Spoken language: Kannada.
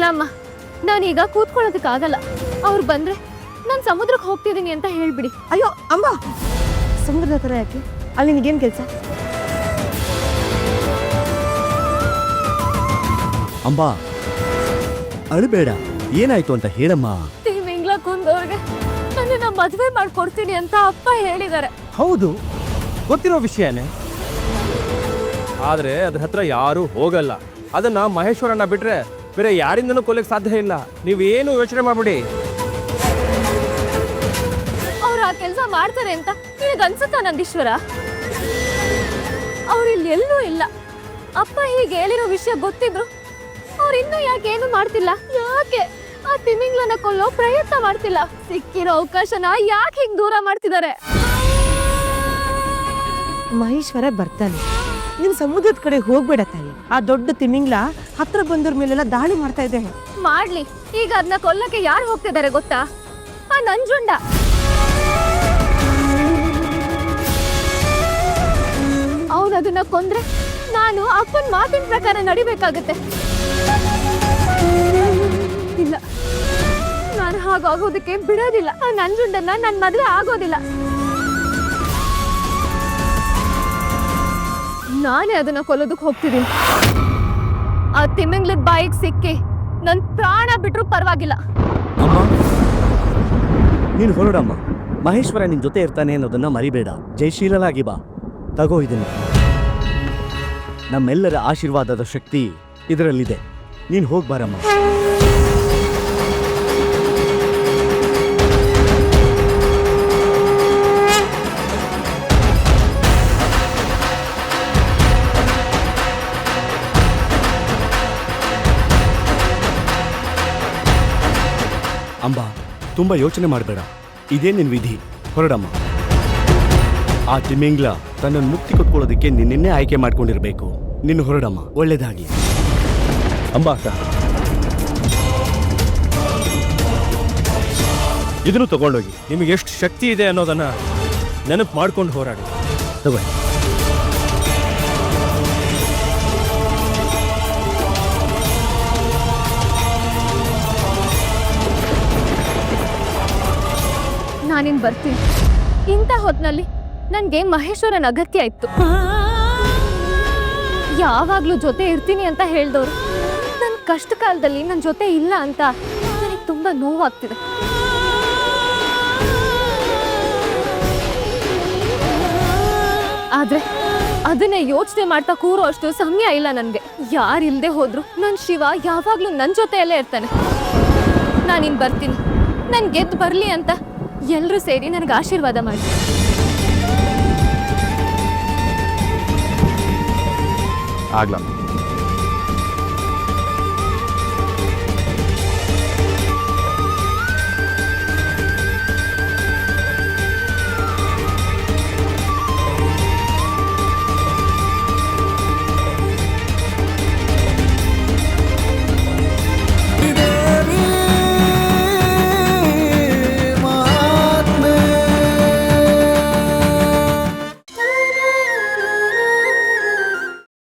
ಇಲ್ಲಮ್ಮ ನಾನೀಗ ಕೂತ್ಕೊಳ್ಳೋದಕ್ಕಾಗಲ್ಲ. ಅವ್ರು ಬಂದ್ರೆ ನಾನು ಸಮುದ್ರಕ್ಕೆ ಹೋಗ್ತಿದ್ದೀನಿ ಅಂತ ಹೇಳ್ಬಿಡಿ. ಅಯ್ಯೋ ಅಮ್ಮ! ಸಮುದ್ರದ ಹತ್ರ ಯಾಕೆ? ಅಲ್ಲಿ ನಿನಗೇನು ಕೆಲಸ? ಅಂಬಾ ಅಳಬೇಡ. ಏನಾಯ್ತು ಅಂತ ಹೇಳಮ್ಮ. ತಿಮಿಂಗ್ಲ ಕುಂದವ್ರಿಗೆ ನನ್ನ ಮದುವೆ ಮಾಡ್ಕೊಡ್ತೀನಿ ಅಂತ ಅಪ್ಪ ಹೇಳಿದ್ದಾರೆ. ಹೌದು. ಗೊತ್ತಿರೋ ವಿಷಯನೇ. ಆದ್ರೆ ಅದ್ರ ಹತ್ರ ಯಾರು ಹೋಗಲ್ಲ. ಅದನ್ನ ಮಹೇಶ್ವರಣ್ಣ ಬಿಟ್ರೆ ಬೇರೆ ಯಾರಿಂದನೂ ಕೊಲ್ಲಕ್ಕೆ ಸಾಧ್ಯ ಇಲ್ಲ. ನೀವೇನು ಯೋಚನೆ ಮಾಡ್ಬಿಡಿ. ಅವ್ರು ಆ ಕೆಲಸ ಮಾಡ್ತಾರೆ ಅಂತ ನಿನಗೆ ಅನ್ಸುತ್ತಾ ನಂದೀಶ್ವರ? ಅವ್ರು ಇಲ್ಲಿ ಎಲ್ಲೂ ಇಲ್ಲ. ಅಪ್ಪ ಹೀಗೆ ಹೇಳಿರೋ ವಿಷಯ ಗೊತ್ತಿದ್ರು. ಅವ್ರು ಇನ್ನೂ ಯಾಕೆ ಏನು ಮಾಡ್ತಿಲ್ಲ? ಯಾಕೆ? ಆ ತಿಮಿಂಗ್ಲನ ಕೊಲ್ಲೋ ಪ್ರಯತ್ನ ಮಾಡ್ತಿಲ್ಲ. ಸಿಕ್ಕಿರೋ ಅವಕಾಶನ ಯಾಕೆ ಹಿಂಗ್ ದೂರ ಮಾಡ್ತಿದ್ದಾರೆ? ಮಹೇಶ್ವರ ಬರ್ತಾನೆ. ನೀನು ಸಮುದ್ರದ ಕಡೆ ಹೋಗ್ಬೇಡ ತಾಯಿ. ಆ ದೊಡ್ಡ ತಿಮಿಂಗ್ಲ ಹತ್ರ ಬಂದವ್ರ ಮೇಲೆಲ್ಲ ದಾಳಿ ಮಾಡ್ತಾ ಇದೆ. ಮಾಡ್ಲಿ. ಈಗ ಅದನ್ನ ಕೊಲ್ಲಕ್ಕೆ ಯಾರು ಹೋಗ್ತಿದ್ದಾರೆ ಗೊತ್ತಾ? ಆ ನಂಜುಂಡ. ಅವನು ಅದನ್ನ ಕೊಂದ್ರೆ ನಾನು ಅಪ್ಪನ ಮಾತಿನ ಪ್ರಕಾರ ನಡಿಬೇಕಾಗುತ್ತೆ. ಇಲ್ಲ. ನಾನು ಹಾಗಾಗೋದಕ್ಕೆ ಬಿಡೋದಿಲ್ಲ. ಆ ನಂಜುಂಡನ್ನ ನನ್ನ ಮದುವೆ ಆಗೋದಿಲ್ಲ. ನಾನೇ ಅದನ್ನ ಕೊಲ್ಲೋದಕ್ಕೆ ಹೋಗ್ತಿದ್ದೀನಿ. ಆ ತಿಮ್ಮಿಂಗ್ಲದ ಬಾಯಿಗೆ ಸಿಕ್ಕಿ ನನ್ ಪ್ರಾಣ ಬಿಟ್ರು ಪರವಾಗಿಲ್ಲ. ನೀನು ಹೊರಡಮ್ಮ ಮಹೇಶ್ವರ ನಿನ್ ಜೊತೆ ಇರ್ತಾನೆ ಅನ್ನೋದನ್ನ ಮರಿಬೇಡ. ಜಯಶೀಲನಾಗಿ ಬಾ. ತಗೋ ಇದನ್ನ. ನಮ್ಮೆಲ್ಲರ ಆಶೀರ್ವಾದದ ಶಕ್ತಿ ಇದರಲ್ಲಿದೆ. ನೀನು ಹೋಗ್ಬಾರಮ್ಮ ಅಂಬಾ, ತುಂಬಾ ಯೋಚನೆ ಮಾಡಬೇಡ. ಇದೇ ನಿನ್ ವಿಧಿ. ಹೊರಡಮ್ಮ. ಆ ತಿಮಿಂಗ್ಲ ತನ್ನನ್ನು ಮುಕ್ತಿ ಕೊಟ್ಕೊಳ್ಳೋದಕ್ಕೆ ನಿನ್ನೆ ಆಯ್ಕೆ ಮಾಡ್ಕೊಂಡಿರ್ಬೇಕು. ನಿನ್ನ ಹೊರಡಮ್ಮ. ಒಳ್ಳೇದಾಗಿ ಅಂಬಾ ಅಕ್ಕ. ಇದನ್ನು ತಗೊಂಡೋಗಿ ನಿಮಗೆ ಎಷ್ಟು ಶಕ್ತಿ ಇದೆ ಅನ್ನೋದನ್ನ ನೆನಪು ಮಾಡ್ಕೊಂಡು ಹೋರಾಡಿ. ತಗೋ. ನಾನಿನ್ ಬರ್ತೀನಿ. ಇಂಥ ಹೊತ್ನಲ್ಲಿ ನನಗೆ ಮಹೇಶ್ವರನ ಅಗತ್ಯ ಇತ್ತು. ಯಾವಾಗ್ಲೂ ಜೊತೆ ಇರ್ತೀನಿ ಅಂತ ಹೇಳ್ದವ್ರು. ನನ್ನ ಕಷ್ಟ ಕಾಲದಲ್ಲಿ ನನ್ನ ಜೊತೆ ಇಲ್ಲ ಅಂತ ನನಗೆ ತುಂಬಾ ನೋವಾಗ್ತಿದೆ. ಆದ್ರೆ ಅದನ್ನೇ ಯೋಚನೆ ಮಾಡ್ತಾ ಕೂರೋ ಅಷ್ಟು ಸಮಯ ಇಲ್ಲ ನನ್ಗೆ. ಯಾರಿಲ್ಲದೆ ಹೋದ್ರು ನನ್ನ ಶಿವ ಯಾವಾಗ್ಲೂ ನನ್ನ ಜೊತೆಯಲ್ಲೇ ಇರ್ತಾನೆ. ನಾನಿನ್ ಬರ್ತೀನಿ. ನನ್ ಗೆದ್ದು ಬರ್ಲಿ ಅಂತ ಎಲ್ರೂ ಸೇರಿ ನನಗೆ ಆಶೀರ್ವಾದ ಮಾಡಿ ಆಗ್ಲಮ್ಮ